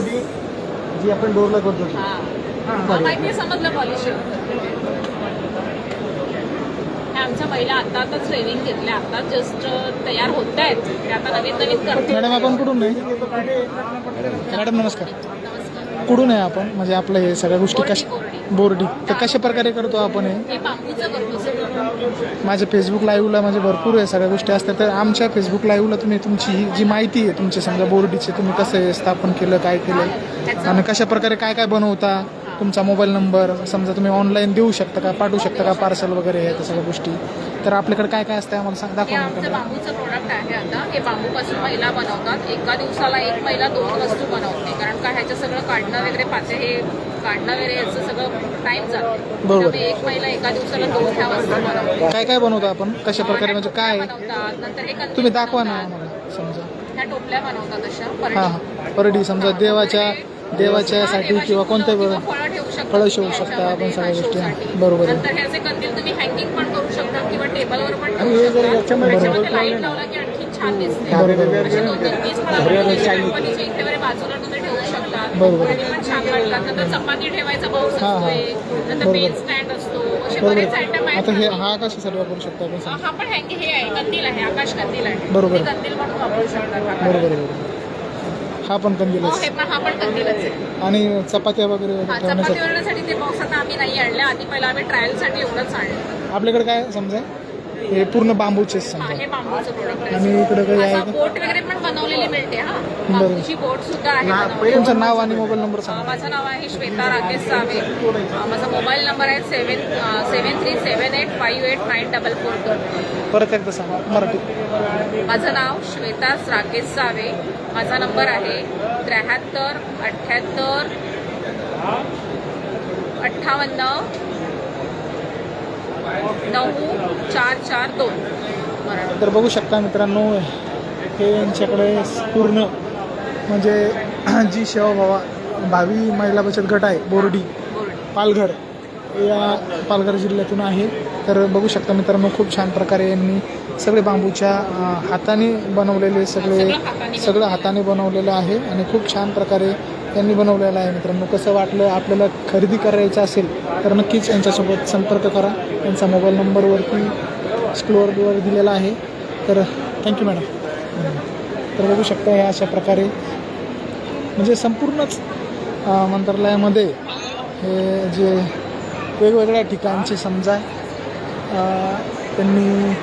जी आपण डोरला करतो ती. हा. माहिती समजलं हे आमच्या महिला आता आता ट्रेनिंग घेतल्या. आता जस्ट तयार होत आहेत. ते आता नवीन नवीन करते मॅडम आपण कुठून नाही मॅडम नमस्कार. कुठून आहे आपण? म्हणजे आपलं हे सगळ्या गोष्टी कशा बोर्डी. बोर्डी. तर कशा प्रकारे करतो आपण हे? हे बांबूचं करतो सगळं माझ्या फेसबुक लाईव्हला म्हणजे भरपूर आहे सगळ्या गोष्टी असतात. तर आमच्या फेसबुक लाईव्हला तुम्ही तुमची ही जी माहिती आहे तुमची समजा बोर्डीची तुम्ही कसं स्थापन केलं काय केलं आणि कशा प्रकारे काय काय बनवता तुमचा मोबाईल नंबर समजा तुम्ही ऑनलाईन देऊ शकता का पाठवू शकता का पार्सल वगैरे आहे त्या सगळ्या गोष्टी? तर आपल्याकडे काय काय असतं आम्हाला सांग हे दाखवा आमचं. बांबूचं प्रोडक्ट आहे आता. हे बांबूपासून महिला बनवतात. एका दिवसाला एक महिला दोन वस्तू बनवते. कारण का ह्याचं सगळं काढणं वगैरे पाते हे काढणं वगैरे याचं सगळं टाईम जातो. बरोबर. त्यामुळे एक महिला एका दिवसाला दोन ह्या वस्तू बनवते. काय काय बनवतो आपण? कशा प्रकारे? म्हणजे काय? बनवतात. नंतर हे कंदील तुम्ही दाखवा ना बनवतात. आम्हाला समजा. ह्या टोपल्या बनवतात अशा. हां परडी. हां. परडी समजा देवाच्या देवाच्यासाठी किंवा कोणत्या किंवा वेळ फळं ठेवू तुम्ही शकता आपण सगळ्या गोष्टी. बरोबर कंदील तुम्ही हँगिंग पण करू शकता किंवा टेबलवर पण ठेवू शकता. याच्यामध्ये त्याच्यामध्ये लाइट लावला की आणखी छान दिसते. असे दोन पीस इथे वगैरे बाजूला तुम्ही ठेवू शकता. आणि पण छान वाटतात नंतर चपाती ठेवायचा नंतर. पेन स्टँड असतो. असे बरेच आयटम आहे. आहेत आता हे. हा कशासाठी वापरू शकतो आपण समजा हा पण हँगी हे आहे. कंदील आहे. आकाश कंदील आहे. बरोबर. तुम्ही कंदील म्हणून वापरू शकता. बरोबर. हा पण हो कंदीलच हे पण हा पण कंदीलच आहे. आणि चपात्या वगैरे हा चपाती ठेवण्यासाठी वगैरेसाठी ते बॉक्स आता आम्ही नाही आणले आधी पहिला आम्ही ट्रायलसाठी एवढंच आणलं. आपल्याकडे काय समजा हे पूर्ण बांबूचेच हा समजा. हे बांबूचं प्रोडक्ट आणि इकडे काही आहे आहे का? बोट वगैरे पण बनवलेली मिळते हा. बांबूची बोट सुद्धा आहे हा, बनवलेली. तुमचं नाव आणि मोबाईल नंबर अं, सांगा माझं नाव आहे श्वेता राकेश सावे. अं, माझा मोबाईल नंबर आहे seven seven three seven eight five eight nine double four two परत एकदा सांगा. मराठी. माझं नाव श्वेता राकेश सावे. माझा नंबर आहे त्र्याहत्तर अठ्ठ्याहत्तर अठ्ठावन्न नऊ चार चार दोन. तर बघू शकता मित्रांनो हे यांच्याकडे पूर्ण म्हणजे जी सेवाभावा भावी महिला बचत गट आहे बोर्ड. पालघर या पालघर जिल्ह्यातून आहे. तर बघू शकता मित्रांनो खूप छान प्रकारे यांनी सगळे बांबूच्या हाताने बनवलेले सगळे सगळं हाताने बनवलेलं आहे आणि खूप छान प्रकारे यांनी बनवलेलं आहे मित्रांनो. कसं वाटलं आपल्याला खरेदी करायचं असेल तर नक्कीच यांच्यासोबत संपर्क करा. यांचा मोबाईल नंबरवरती स्क्रोअरवर दिलेला आहे. तर थँक्यू मॅडम तर बघू शकता ह्या अशा प्रकारे म्हणजे संपूर्णच मंत्रालयामध्ये हे जे वेगवेगळ्या ठिकाणचे समजा अं, त्यांनी